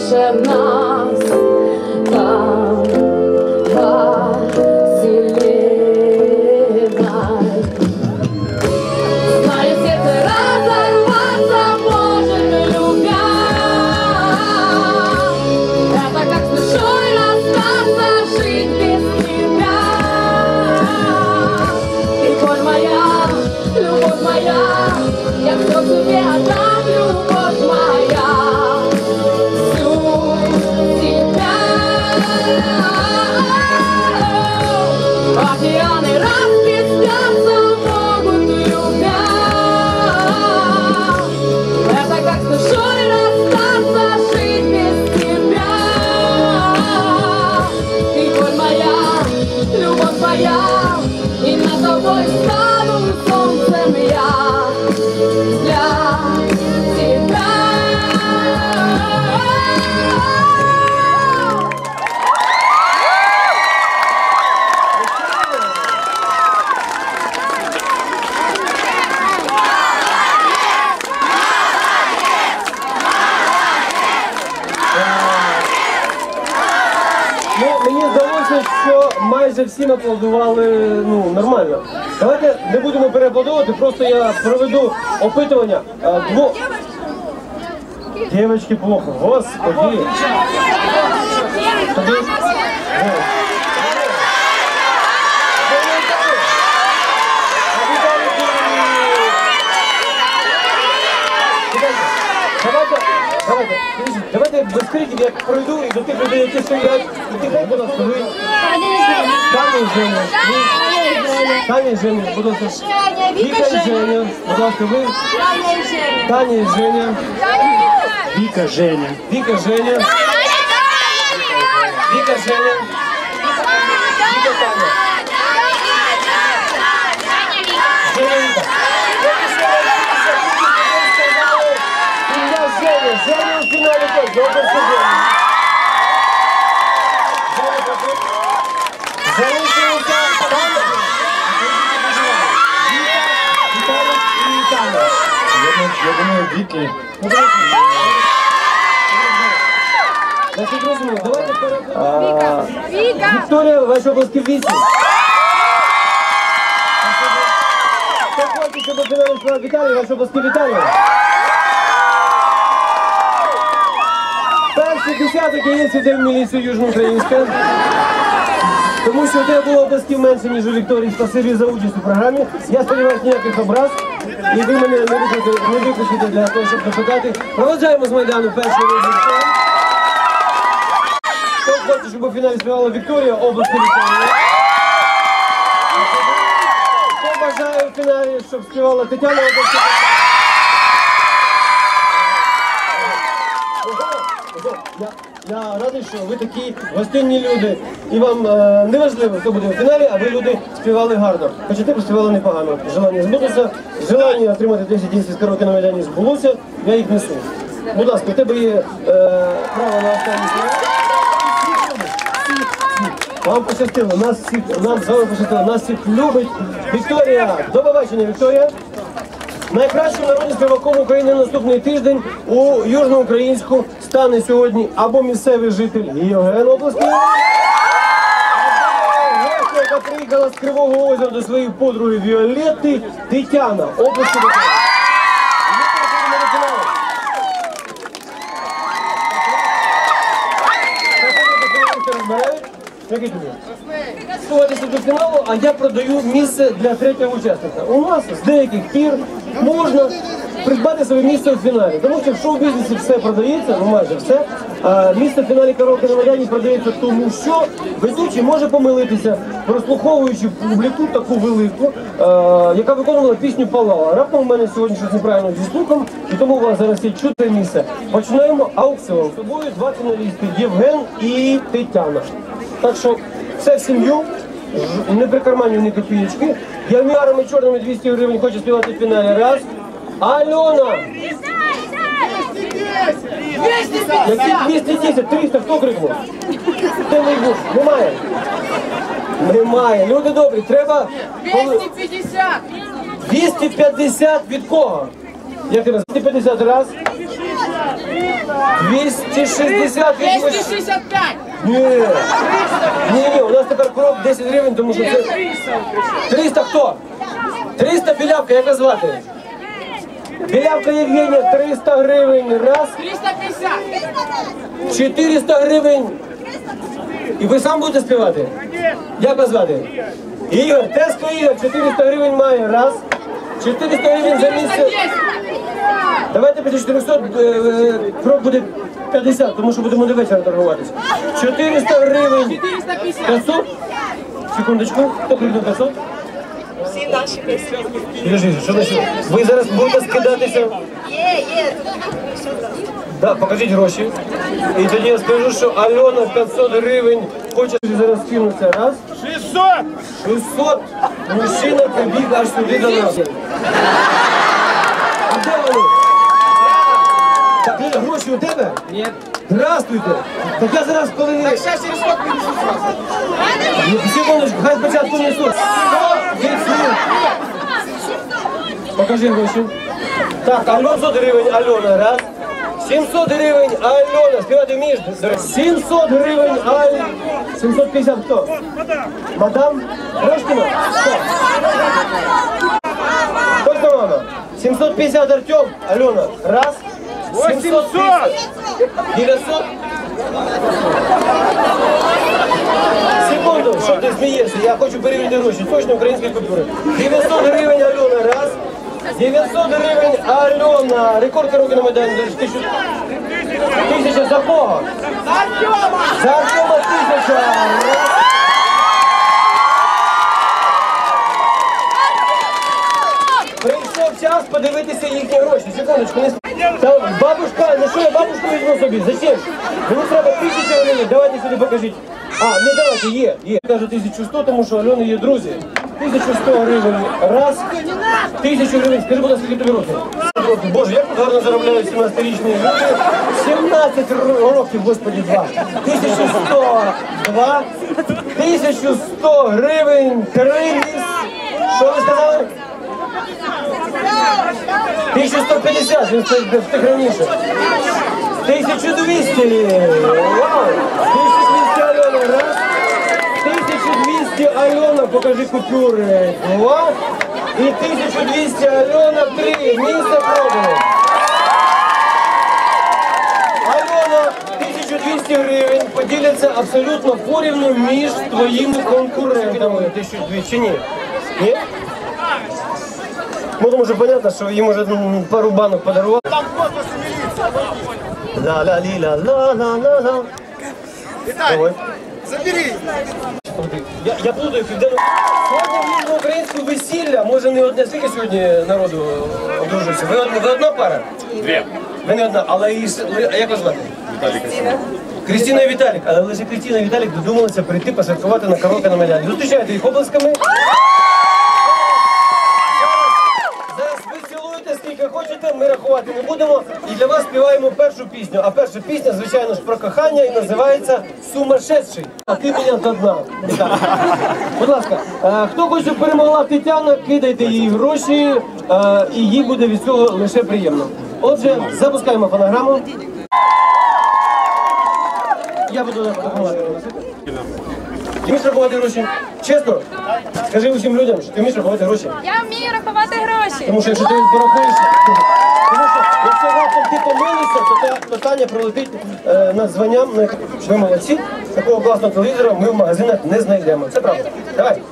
Krishna майже всім аплодували ну, нормально. Давайте не будемо переаплодувати, просто я проведу опитування а, двох. Дівчатки плохо, господи. Тоді-. Давайте, давайте, без криків я пройду і до тих людей, які стоять, і тихай, будь ласка, і Женя. Таня і Женя, будь ласка. Віка і Женя, будь ласка, ви. Таня і Женя. Віка Женя. Віка Женя. Віка Женя. Віка Таня. Женя Віка. Ім'я Женя. Женя у фіналі теж. Добре, що Женя. Женя, прошу. Залишилася Таня. Віка, Віталік і Таня. Я думаю, Віки. Значить, розумію, давайте перейдемо. Вікторія, ваші обласки вісім. Хто хоче, щоб фіналі сказав Віталій, ваші обласки Віталій. Перший десяток є сюди в міліцію Южноукраїнська. Тому що тебе було обласків менше, ніж у Вікторії. Спасибі за участь у програмі. Я сподіваюся, ніяких образ. І ви мене не викликаєте, для того, щоб допитати. Проведжаємо з Майдану перший вибір. Хто хоче, щоб у фіналі співала Вікторія, область Вікторія. Хто бажає у фіналі, щоб співала Тетяна область я, я радий, що ви такі гостинні люди. І вам е, не важливо, хто буде у фіналі, а ви люди співали гарно. Хоча ти поспівали непогано. Желання збулося, желання отримати 10 днів з караоке на Майдані збулося, я їх несу. Будь ласка, у тебе є е, право на останні. Вам пощастило, нас всіх, нам з вами пощастило, нас всіх любить Вікторія. До побачення, Вікторія. Найкращим народним співаком України наступний тиждень у Южноукраїнську стане сьогодні або місцевий житель Євген або яка приїхала з Кривого озера до своєї подруги Віолетти Тетяна, області Миколаїв. До фіналу, а я продаю місце для третього учасника. У нас з деяких пір можна придбати своє місце у фіналі. Тому що в шоу-бізнесі все продається, ну майже все. А місце в фіналі караоке на Майдані продається тому, що ведучий може помилитися, прослуховуючи публіку таку велику, яка виконувала пісню Палала. Раптом у мене сьогодні щось неправильно зі слухом, і тому у вас зараз є чудне місце. Починаємо аукціон. З собою два фіналісти Євген і Тетяна. Так що все в сім'ю. не прикарманювані копієчки. Я м'ярами чорними 200 гривень хочу співати в фіналі. Раз. Які 210, 300, хто крикнув? Де мій був? Немає. Немає. Люди добрі, треба... 250! 250 від кого? Як тебе? 250 раз. 260 від мужчин. 265! Ні. Ні, ні, у нас тепер крок 10 гривень, тому що це... 300 хто? 300 білявка, як звати? Білявка Євгенія, 300 гривень раз, 350! 400 гривень. І ви сам будете співати? Як вас звати? Ігор, Теско Ігор, 400 гривень має раз. 400 гривень за місце. Давайте після 400 е, е, крок буде 50, тому що будемо до вечора торгуватися. 400 гривень. 450! 500? Секундочку, хто крикнув 500? Всі наші пісні. Підождіть, що значить? Ви зараз будете скидатися? Є, є. Да, покажіть гроші. І тоді я скажу, що Альона 500 гривень хоче зараз скинутися. Раз. 600! 600! Мужчина прибіг аж сюди до нас. А де вони? Так, Ліля, гроші у тебе? Ні. Здравствуйте! Так я зараз коли. Сейчас через год принесу Секундочку, хай спочатку несуть. Покажи гроші. Так, Альона 700 гривень, Альона, раз. 700 гривень, Альона, співати вмієш? 700 гривень, Аль... 750 хто? Мадам Рожкіна? Хто? Точно мама? 750 Артем, Альона, раз. 750. 900? Секунду, що ти смієшся? Я хочу перевірити гроші. Точно українські купюри. 900 гривень Альона, раз. 900 гривень Альона. Рекорд короки на Майдані. Тисячу... Тисяча за кого? За Артема! За Артема тисяча. Прийшов час подивитися їхні гроші. Секундочку, не Та бабушка, ну що я бабушку візьму собі? Зачем? Мені треба тисяча гривень, давайте сюди покажіть. А, не давайте, є, є. Кажу 1100, тому що Альони є друзі. 1100 гривень раз, тисячу гривень, скажи, будь ласка, тобі? Боже, як гарно заробляють 17-річні люди. 17 років, господі, два. 1100, два, 1100 гривень, три. Що ви сказали? 1150, він встиг раніше. 1200. Вау! 1200 раз. 1200 Альона, покажи купюри. Два. І 1200 Альона, три. Місце продано. Альона, 1200 гривень поділяться абсолютно порівну між твоїми конкурентами. 1200 чи ні? Ні? Ну, тому що понятно, що їм уже м, пару банок подарували. Там ла ла лі ла ла ла Забери. Я, я плутаю південно. Сьогодні влізло українське весілля. Може не одне, скільки сьогодні народу одружується? Ви, одна- ви одна пара? Дві. Ви не одна, але і с- ви- а як вас звати? Крістіна і Віталік, але лише Крістіна і Віталік додумалися прийти посвяткувати на караоке на Майдані. Зустрічайте їх обласками. Скільки ми рахувати не будемо. І для вас співаємо першу пісню. А перша пісня, звичайно ж, про кохання і називається Сумасшедший. А ти мене до дна. Будь ласка, е, хто хоче, перемогла Тетяна, кидайте їй гроші, е, і їй буде від цього лише приємно. Отже, запускаємо фонограму. Я буду допомагати. Ти вмієш рахувати гроші? Чесно? Скажи усім людям, що ти вмієш рахувати гроші. Я вмію рахувати гроші. Тому що якщо ти порахуєшся, тому що якщо раптом ти помилився, то те питання прилетить е, над званням. на яке- Ви молодці. Такого класного телевізора ми в магазинах не знайдемо. Це правда. Давай.